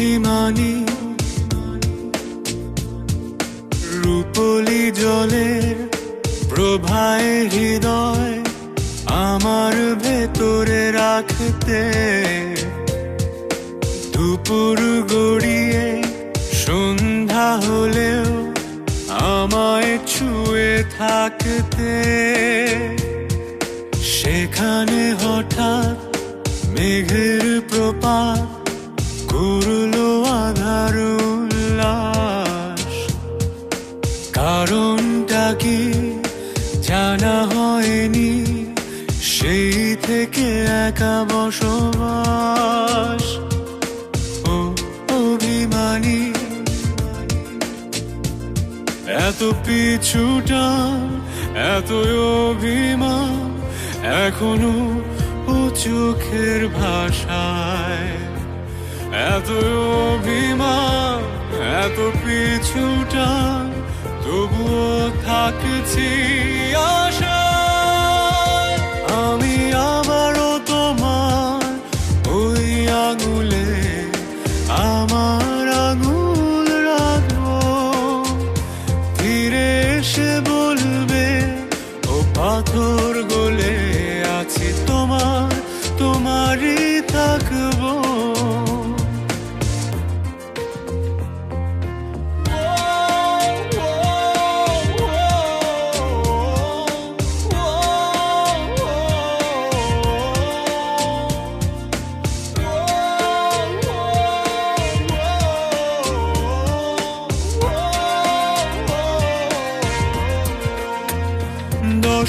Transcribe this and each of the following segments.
অভিমানী। রূপলি জলের প্রভায় হৃদয় আমার ভেতরে রাখতে। দুপুর গড়িয়ে সন্ধ্যা হলেও আমায় ছুঁয়ে থাকতে। সেখানে হঠাৎ মেঘের প্রপাত জানা হয়নি, সেই থেকে একা বসবাস। ও অভিমানী, এত পিছুটা, এত অভিমান এখনও ও চোখের ভাষায়। এত অভিমান, এত পিছুটা তবুও থাকছি আশায়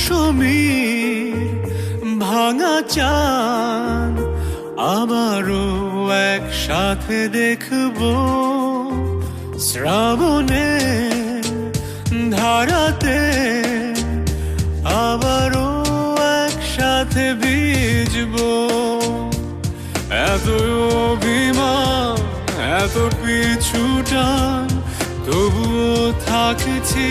দশমীর ভাঙা চাঁদ আবারও একসাথে দেখব। শ্রাবণে ধারাতে আবারও একসাথে ভিজব। এত অভিমান, এত পিছুটান তবুও থাকছি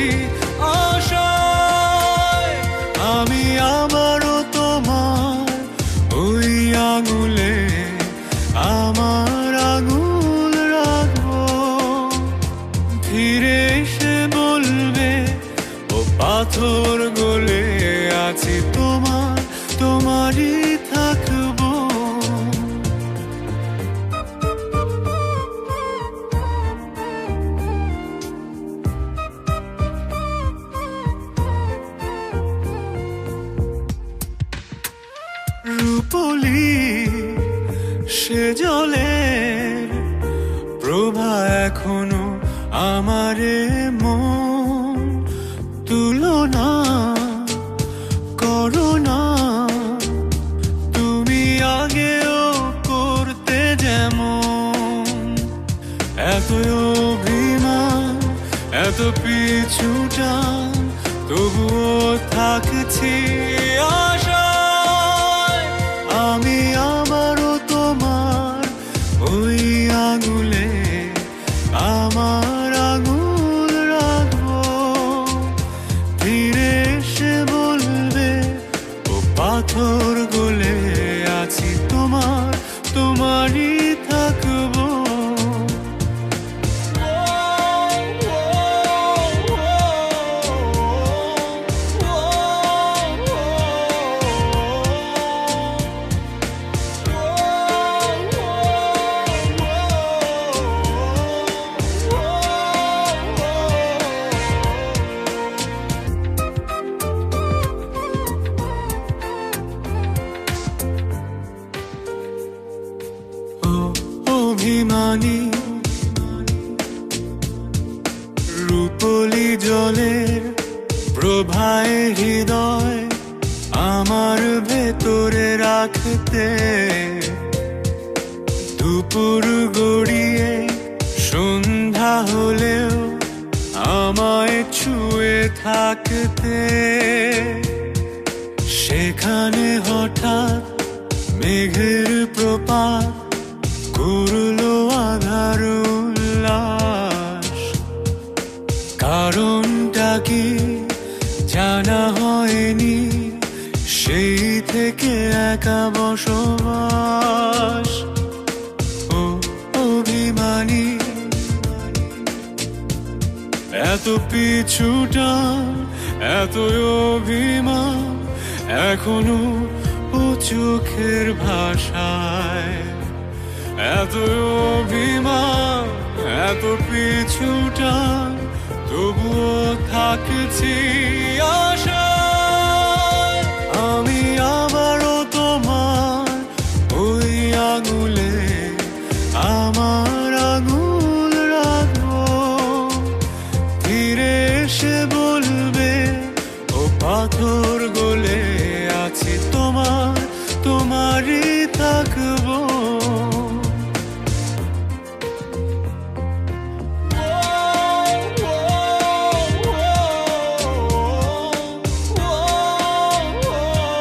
রূপলি সে জলের প্রভা এখনও আমারে মন তুলনা করো না তুমি আগেও করতে যেমন। এত অভিমান, এত পিছুটান তবুও থাকছি আশায় পাথর অভিমানী। রূপলি জলের প্রভায় হৃদয় আমার ভেতরে রাখতে। দুপুর গড়িয়ে সন্ধ্যা হলেও আমায় ছুঁয়ে থাকতে। সেখানে হঠাৎ মেঘের প্রপাত ঘুরলো আধার উল্লাস। কারণটা কি জানা হয়নি? সেই থেকে একা বসবাস। ও অভিমানী। এত পিছুটা, এত অভিমান এখনও ও চোখের ভাষায়। এত অভিমান এত পিছুটা তবুও থাকছি।